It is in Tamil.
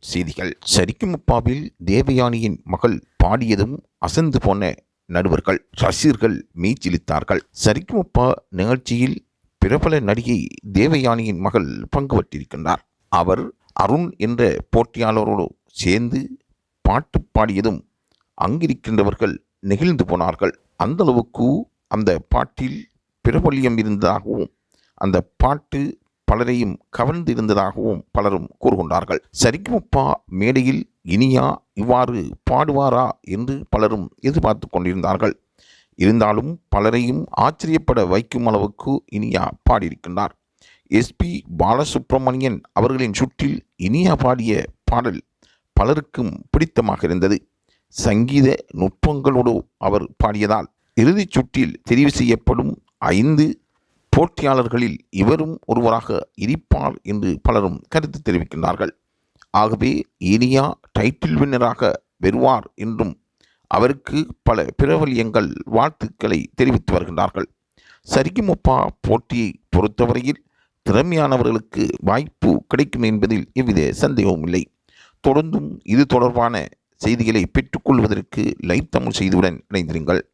செய்திகள். சரிக்குமுப்பாவில் தேவயானியின் மகள் பாடியதும் அசந்து போன நடுவர்கள் ரசிகர்கள் மீச்சிலித்தார்கள். சரிக்குமுப்பா நிகழ்ச்சியில் பிரபல நடிகை தேவயானியின் மகள் பங்குபற்றிருக்கின்றார். அவர் அருண் என்ற போட்டியாளரோடு சேர்ந்து பாட்டு பாடியதும் அங்கிருக்கின்றவர்கள் நெகிழ்ந்து போனார்கள். அந்த அளவுக்கு அந்த பாட்டில் பிரபல்யம் இருந்ததாகவும் அந்த பாட்டு பலரையும் கவர்ந்திருந்ததாகவும் பலரும் கூறுகின்றார்கள். சரிக்குமப்பா மேடையில் இனியா இவ்வாறு பாடுவாரா என்று பலரும் எதிர்பார்த்து கொண்டிருந்தார்கள். இருந்தாலும் பலரையும் ஆச்சரியப்பட வைக்கும் அளவுக்கு இனியா பாடியிருக்கின்றார். எஸ்பி பாலசுப்ரமணியன் அவர்களின் சுற்றில் இனியா பாடிய பாடல் பலருக்கும் பிடித்தமாக இருந்தது. சங்கீத நுட்பங்களோடு அவர் பாடியதால் இறுதிச் சுற்றில் தெரிவு செய்யப்படும் ஐந்து போட்டியாளர்களில் இவரும் ஒருவராக இருப்பார் என்று பலரும் கருத்து தெரிவிக்கின்றார்கள். ஆகவே இனியா டைட்டில் வின்னராக வருவார் என்றும் அவருக்கு பல பிரபலியங்கள் வாழ்த்துக்களை தெரிவித்து வருகின்றார்கள். சரிக்குமுப்பா போட்டியை பொறுத்தவரையில் திறமையானவர்களுக்கு வாய்ப்பு கிடைக்கும் என்பதில் எவ்வித சந்தேகமும் இல்லை. தொடர்ந்தும் இது தொடர்பான செய்திகளை பெற்றுக்கொள்வதற்கு லைவ் தமிழ் செய்தியுடன் இணைந்திருங்கள்.